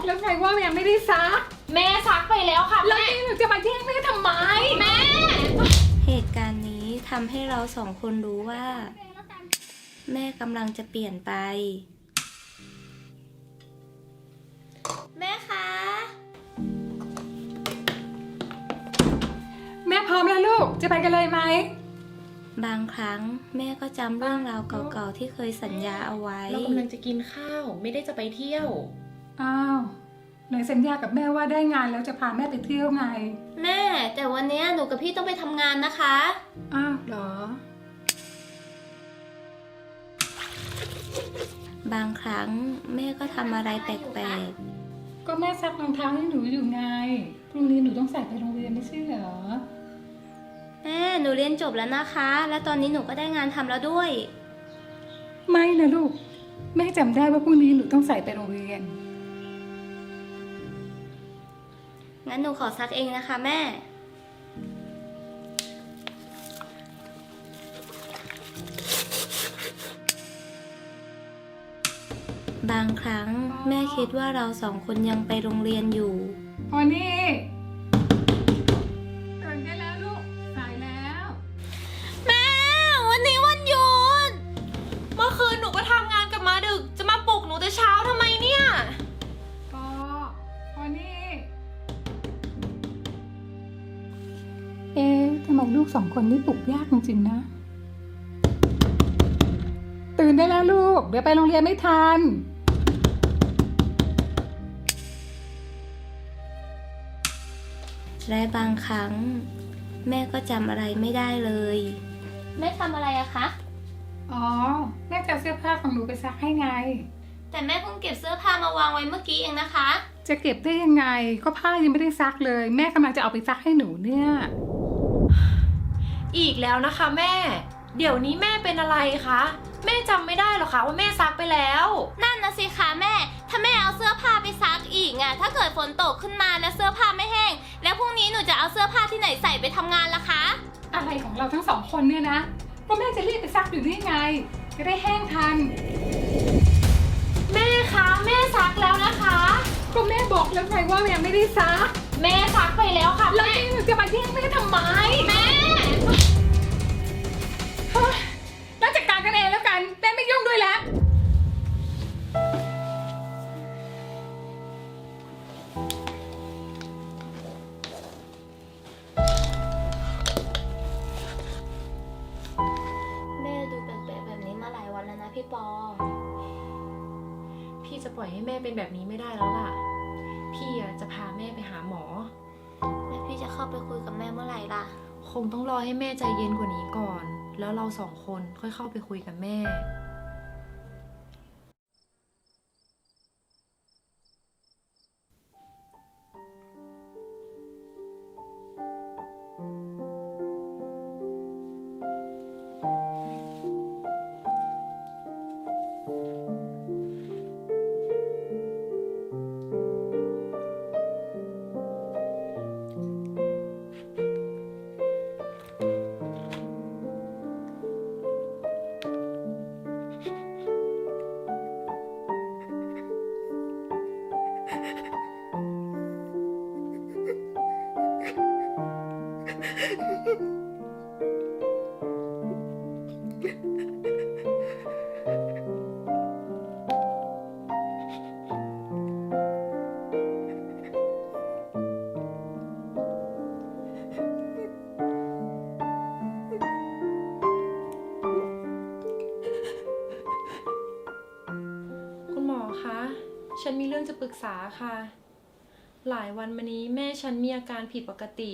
บอกแล้วไงว่ายังไม่ได้ซัก แม่ซักไปแล้วค่ะแล้วแม่นี่หนูจะมาแย่งแม่ทำไม แม่เหตุการณ์นี้ทำให้เราสองคนรู้ว่า แม่กำลังจะเปลี่ยนไป แม่คะ แม่พร้อมแล้วลูก จะไปกันเลยไหม บางครั้งแม่ก็จำเรื่องราวเก่าๆที่เคยสัญญาเอาไว้ เรากำลังจะกินข้าว ไม่ได้จะไปเที่ยว อ้าวไหนสัญญากับแม่ว่าได้งานแล้วจะพาแม่ไปเที่ยวไง แม่ แต่วันเนี้ยหนูกับพี่ต้องไปทำงานนะคะ อ้าวเหรอ บางครั้งแม่ก็ทำอะไรแปลกก็แม่ซักรองเท้าให้หนูอยู่ไง พรุ่งนี้หนูต้องใส่ไปโรงเรียนไม่ใช่เหรอ ๆ แม่หนูเรียนจบแล้วนะคะ และตอนนี้หนูก็ได้งานทำแล้วด้วย ไม่นะลูก แม่จำได้ว่าพรุ่งนี้หนูต้องใส่ไปโรงเรียน งั้นหนูขอซักเองนะคะแม่ บางครั้งแม่คิดว่าเราสองคนยังไปโรงเรียนอยู่ พอนี่ เอ๊ะทำไมลูกสองคนนี่ปลุกยากจริงๆนะ ตื่นได้แล้วลูก เดี๋ยวไปโรงเรียนไม่ทัน และบางครั้ง แม่ก็จำอะไรไม่ได้เลย แม่ทำอะไรอะคะ อ๋อ แม่จะเอาเสื้อผ้าของหนูไปซักให้ไง แต่แม่เพิ่งเก็บเสื้อผ้ามาวางไว้เมื่อกี้เองนะคะ จะเก็บได้ยังไง ก็ผ้ายังไม่ได้ซักเลย แม่กำลังจะเอาไปซักให้หนูเนี่ย อีกแล้วนะคะแม่ เดี๋ยวนี้แม่เป็นอะไรคะ แม่จำไม่ได้หรอคะว่าแม่ซักไปแล้ว นั่นนะสิคะแม่ ถ้าแม่เอาเสื้อผ้าไปซักอีกอะถ้าเกิดฝนตกขึ้นมาแล้วเสื้อผ้าไม่แห้ง แล้วพรุ่งนี้หนูจะเอาเสื้อผ้าที่ไหนใส่ไปทำงานล่ะคะ อะไรของเราทั้งสองคนเนี่ยนะก็แม่จะรีบไปซักอยู่นี่ไง จะได้แห้งทัน แม่คะ แม่ซักแล้วนะคะ ก็แม่บอกแล้วไงว่ายังไม่ได้ซัก แม่ซัก ปอพี่จะปล่อยให้แม่เป็นแบบนี้ไม่ได้แล้วล่ะ พี่อะจะพาแม่ไปหาหมอ แล้วพี่จะเข้าไปคุยกับแม่เมื่อไหร่ล่ะ คงต้องรอให้แม่ใจเย็นกว่านี้ก่อน แล้วเราสองคนค่อยเข้าไปคุยกับแม่ คุณหมอคะ ฉันมีเรื่องจะปรึกษาค่ะ หลายวันมานี้แม่ฉันมีอาการผิดปกติ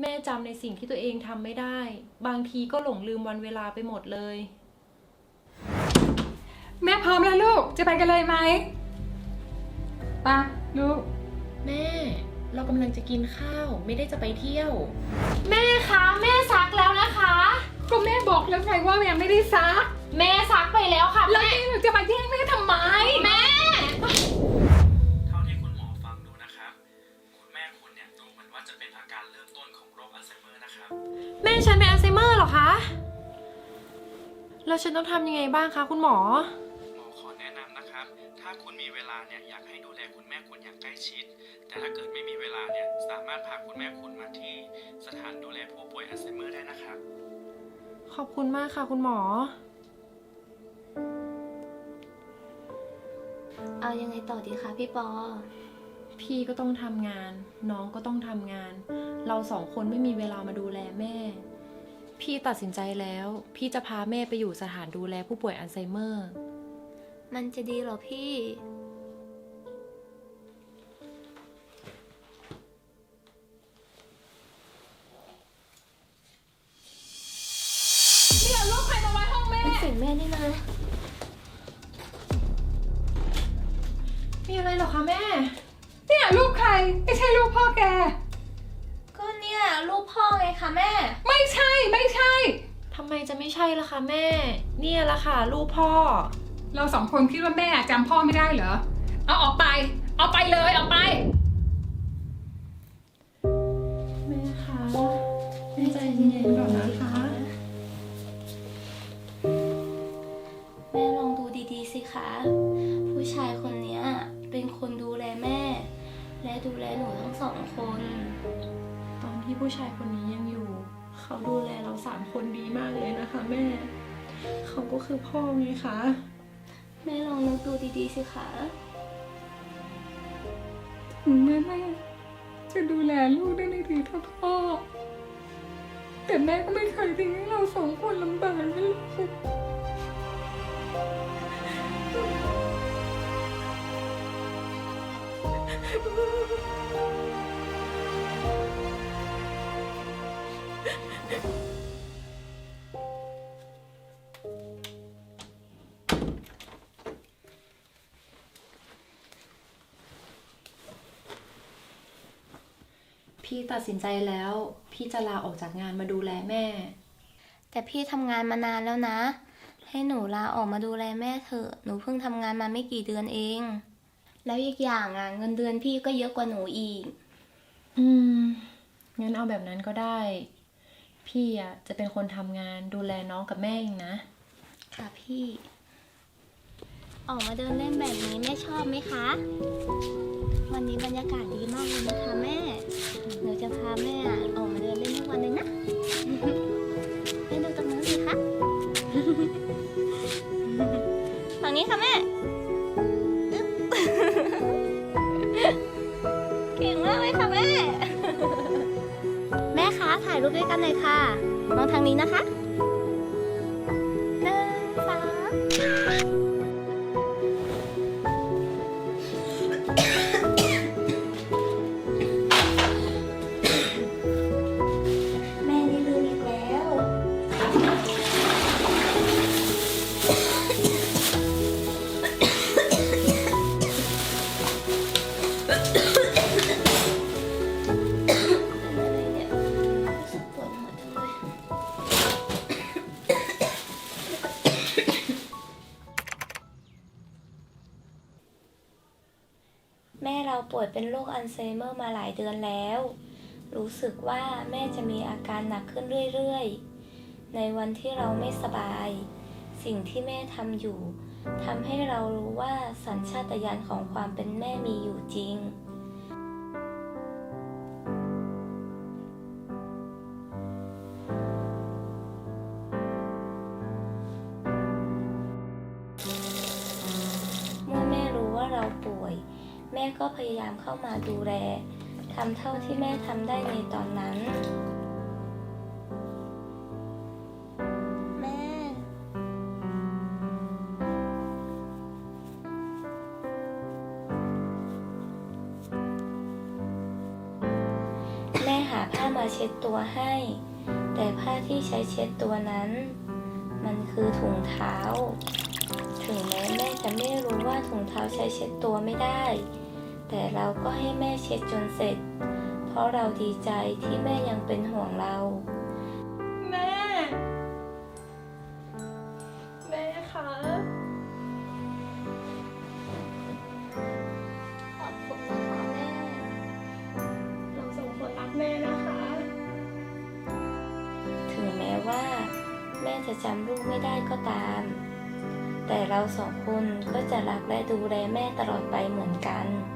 แม่จำในสิ่งที่ตัวเองทำไม่ได้ บางทีก็หลงลืมวันเวลาไปหมดเลย แม่พร้อมแล้วลูก จะไปกันเลยไหมไป้าลูก แม่ เรากำลังจะกินข้าว ไม่ได้จะไปเที่ยว แม่คะ แม่ซักแล้วนะคะ ก็แม่บอกแล้วไงว่ายังไม่ได้ซัก แม่ซักไปแล้วค่ะแล้วแม่นี่หนูจะมาแย่งแม่ทำไม แม่ เท่าที่คุณหมอฟังดูนะครับ คุณแม่คุณเนี่ยดูเหมือนว่าจะเป็นอาการเริ่มต้นของโรคอัลไซเมอร์นะครับ แม่ฉันเป็นอัลไซเมอร์เหรอคะ แล้วฉันต้องทำยังไงบ้างคะคุณหมอ หมอขอแนะนำนะครับทถ้าคุณมีเวลาเนี่ยอยากให้ดูแลคุณแม่คุณอย่างใกล้ชิด แต่ถ้าเกิดไม่มีเวลาเนี่ยสามารถพาคุณแม่คุณมาที่สถานดูแลผู้ป่วยอัลไซเมอร์ได้นะครับ ขอบคุณมากค่ะคุณหมอ เอายังไงต่อดีคะพี่ปอ พี่ก็ต้องทำงาน น้องก็ต้องทำงาน เราสองคนไม่มีเวลามาดูแลแม่ พี่ตัดสินใจแล้ว พี่จะพาแม่ไปอยู่สถานดูแลผู้ป่วยอัลไซเมอร์ มันจะดีเหรอพี่ แก ก็เนี่ยลูกพ่อไงคะแม่ ไม่ใช่ไม่ใช่ ทำไมจะไม่ใช่ล่ะคะแม่ เนี่ยละค่ะลูกพ่อ เราสองคนคิดว่าแม่จำพ่อไม่ได้เหรอ เอาออกไป เอาไปเลยออกไป แม่คะแม่ใจเย็นๆก่อนนะคะ ผู้ชายคนนี้ยังอยู่ เขาดูแลเราสามคนดีมากเลยนะคะแม่ เขาก็คือพ่อไงคะ แม่ลองนึกดูดีๆสิคะถึงแม่แม่จะดูแลลูกได้ไม่ดีเท่าพ่อ แต่แม่ก็ไม่เคยทิ้งให้เราสองคนลำบากนะลูก พี่ตัดสินใจแล้ว พี่จะลาออกจากงานมาดูแลแม่ แต่พี่ทำงานมานานแล้วนะ ให้หนูลาออกมาดูแลแม่เถอะหนูเพิ่งทำงานมาไม่กี่เดือนเอง แล้วอีกอย่างอะเงินเดือนพี่ก็เยอะกว่าหนูอีก อืม งั้นเอาแบบนั้นก็ได้ พี่อะจะเป็นคนทำงานดูแลน้องกับแม่เองนะ ค่ะพี่ ออกมาเดินเล่นแบบนี้แม่ชอบไหมคะ วันนี้บรรยากาศดีมากเลยนะคะแม่หนูจะพาแม่ออกมาเดินเล่นทุกวันเลยนะแม่ดูตรงนู้นสิคะฝั่งนี้ค่ะแม่ ถ่ายรูปด้วยกันเลยค่ะ มองทางนี้นะคะ ป่วยเป็นโรคอัลไซเมอร์มาหลายเดือนแล้ว รู้สึกว่าแม่จะมีอาการหนักขึ้นเรื่อยๆ ในวันที่เราไม่สบาย สิ่งที่แม่ทำอยู่ทำให้เรารู้ว่าสัญชาตญาณของความเป็นแม่มีอยู่จริง ก็พยายามเข้ามาดูแลทำเท่าที่แม่ทำได้ในตอนนั้น แม่ แม่หาผ้ามาเช็ดตัวให้ แต่ผ้าที่ใช้เช็ดตัวนั้น มันคือถุงเท้า ถึงแม้แม่จะไม่รู้ว่าถุงเท้าใช้เช็ดตัวไม่ได้ แต่เราก็ให้แม่เช็ดจนเสร็จ เพราะเราดีใจที่แม่ยังเป็นห่วงเรา แม่ แม่คะขอบคุณนะคะแม่ เราสองคนรักแม่นะคะ ถึงแม้ว่า แม่จะจำลูกไม่ได้ก็ตาม แต่เราสองคนก็จะรักและดูแลแม่ตลอดไปเหมือนกันค